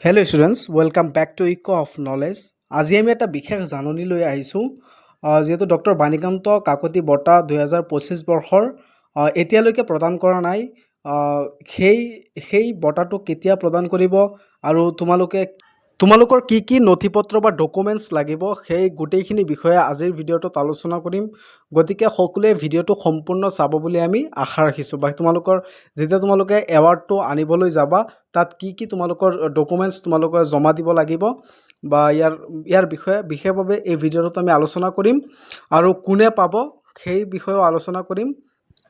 Hello' students welcome back to echo' of knowledge আজি আমি এটা বিশেষ জাননী লৈ আহিছোঁ। যিহেতু ডক্টৰ বাণীকান্ত কাকতি বঁটা দুহেজাৰ পঁচিছ বৰ্ষৰ এতিয়ালৈকে প্ৰদান কৰা নাই। সেই সেই বঁটাটো কেতিয়া প্ৰদান কৰিব আৰু তোমালোকে তোমালোকৰ কি কি নথি পত্ৰ বা ডকুমেণ্টছ লাগিব সেই গোটেইখিনি বিষয়ে আজিৰ ভিডিঅ'টোত আলোচনা কৰিম। গতিকে সকলোৱে ভিডিঅ'টো সম্পূৰ্ণ চাব বুলি আমি আশা ৰাখিছোঁ। বা তোমালোকৰ, যেতিয়া তোমালোকে এৱাৰ্ডটো আনিবলৈ যাবা, তাত কি কি তোমালোকৰ ডকুমেণ্টছ তোমালোকে জমা দিব লাগিব বা ইয়াৰ ইয়াৰ বিষয়ে বিশেষভাৱে এই ভিডিঅ'টোত আমি আলোচনা কৰিম। আৰু কোনে পাব সেই বিষয়েও আলোচনা কৰিম।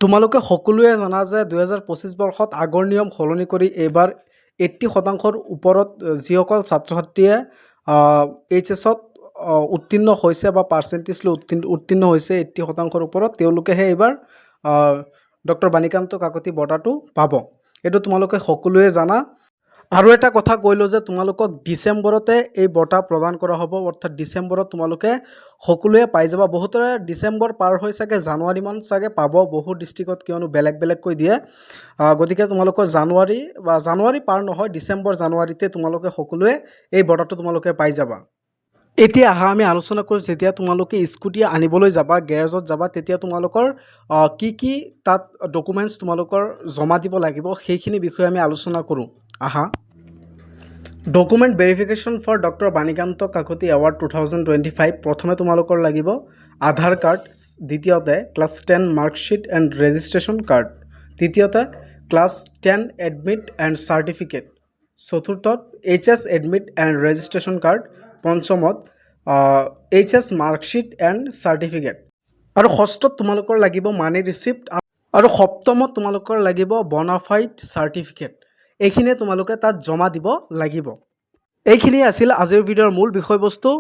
তোমালোকে সকলোৱে জানা যে দুহেজাৰ পঁচিছ বৰ্ষত আগৰ নিয়ম সলনি কৰি এইবাৰ এইট্টি শতাংশৰ ওপৰত যিসকল ছাত্ৰ ছাত্ৰীয়ে এইচ এছত উত্তীৰ্ণ হৈছে বা পাৰ্চেণ্টেজ লৈ উত্তীৰ্ণ উত্তীৰ্ণ হৈছে এইট্টি শতাংশৰ ওপৰত, তেওঁলোকেহে এইবাৰ ডক্টৰ বাণীকান্ত কাকতি বঁটাটো পাব। এইটো তোমালোকে সকলোৱে জানা। আৰু এটা কথা কৈ লওঁ যে তোমালোকক ডিচেম্বৰতে এই বঁটা প্ৰদান কৰা হ'ব, অৰ্থাৎ ডিচেম্বৰত তোমালোকে সকলোৱে পাই যাবা। বহুতৰে ডিচেম্বৰ পাৰ হৈ চাগে জানুৱাৰীমান চাগে পাব, বহু ডিষ্ট্ৰিক্টত কিয়নো বেলেগ বেলেগকৈ দিয়ে। গতিকে তোমালোকৰ জানুৱাৰী বা জানুৱাৰী পাৰ নহয়, ডিচেম্বৰ জানুৱাৰীতে তোমালোকে সকলোৱে এই বঁটাটো তোমালোকে পাই যাবা। এতিয়া আহা, আমি আলোচনা কৰোঁ, যেতিয়া তোমালোকে স্কুটি আনিবলৈ যাবা, গেৰেজত যাবা, তেতিয়া তোমালোকৰ কি কি তাত ডকুমেণ্টছ তোমালোকৰ জমা দিব লাগিব, সেইখিনি বিষয়ে আমি আলোচনা কৰোঁ। আহা। Document verification for doctor Banikanta Kakati award two thousand twenty five প্ৰথমে তোমালোকৰ লাগিব আধাৰ কাৰ্ড, দ্বিতীয়তে class ten marksheet and registration card তৃতীয়তে class ten admit and certificate চতুৰ্থত H S admit and registration card পঞ্চমত H S marksheet and certificate আৰু ষষ্ঠত তোমালোকৰ লাগিব মানি receipt আৰু সপ্তমত তোমালোকৰ লাগিব বনাফাইড চাৰ্টিফিকেট এইখিনিয়ে তোমালোকে তাত জমা দিব লাগিব। এইখিনিয়ে আছিল আজিৰ ভিডিঅ'ৰ মূল বিষয়বস্তু।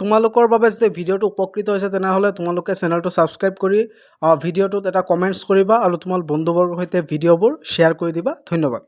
তোমালোকৰ বাবে যদি ভিডিঅ'টো উপকৃত হৈছে তেনেহ'লে তোমালোকে চেনেলটো ছাবস্ক্ৰাইব কৰি ভিডিঅ'টোত এটা কমেণ্টছ কৰিবা আৰু তোমাৰ বন্ধুবৰ্গৰ সৈতে ভিডিঅ'বোৰ শ্বেয়াৰ কৰি দিবা। ধন্যবাদ।